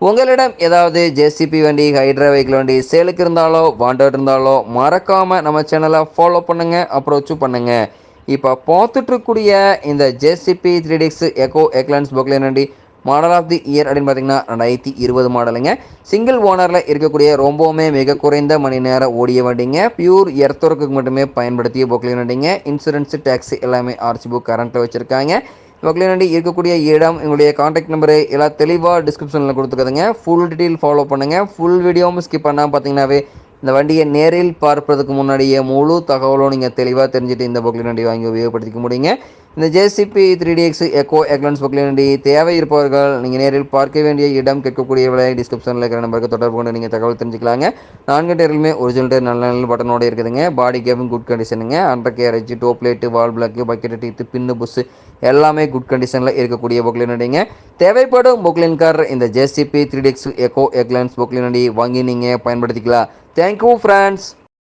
உங்களிடம் ஏதாவது ஜேசிபி வண்டி ஹைட்ரா வெஹிக்கிள் வண்டி சேலுக்கு இருந்தாலோ வாண்டட் இருந்தாலோ மறக்காமல் நம்ம சேனலை ஃபாலோ பண்ணுங்கள் அப்ரோச்சும் பண்ணுங்கள் இப்போ பார்த்துட்ருக்கூடிய இந்த JCB three DX eco excellence Poclain வண்டி மாடல் ஆஃப் தி இயர் அப்படின்னு பார்த்தீங்கன்னா ரெண்டாயிரத்தி இருபது மாடலுங்க சிங்கிள் ஓனரில் இருக்கக்கூடிய ரொம்பவுமே மிக குறைந்த மணி நேரம் ஓடிய வண்டிங்க. பியூர் எர்த்தொர்க்கு மட்டுமே பயன்படுத்திய பொக்லைன் வண்டிங்க. இன்சூரன்ஸ் டேக்ஸி எல்லாமே ஆர்சி புக் கரண்ட்டில் வச்சுருக்காங்க. பொக்லைன் இருக்கக்கூடிய இடம் எங்களுடைய காண்டாக்ட் நம்பரு எல்லாம் தெளிவாக டிஸ்கிரிப்ஷனில் கொடுத்துருக்குதுங்க. ஃபுல் டீட்டெயில் ஃபாலோ பண்ணுங்கள் ஃபுல் வீடியோவும் ஸ்கிப் பண்ணால் பார்த்தீங்கன்னாவே இந்த வண்டியை நேரில் பார்ப்பதற்கு முன்னாடியே முழு தகவலும் நீங்கள் தெளிவாக தெரிஞ்சுட்டு இந்த பொக்லின் வண்டி வாங்கி உபயோகப்படுத்திக்க முடியுங்க. இந்த JCB three DX eco excellence Poclain தேவை இருப்பவர்கள் நீங்கள் நேரில் பார்க்க வேண்டிய இடம் கேட்கக்கூடிய விலை டிஸ்கிரிப்ஷனில் இருக்கிற நம்பருக்கு தொடர்பு கொண்டு நீங்கள் தகவல் தெரிஞ்சுக்கலாங்க. நான்கு டேரிலுமே ஒரிஜினல் டேர் நல்ல நல்ல பட்டனோட இருக்குதுங்க. Body cabin good கண்டிஷனுங்க undercarriage top light valve block bucket teeth pin bush எல்லாமே குட் கண்டிஷனில் இருக்கக்கூடிய பொக்லின் தேவைப்படும் பொக்லின் கார் இந்த JCB three DX eco excellence Poclain வாங்கி நீங்கள் பயன்படுத்திக்கலாம். Thank you friends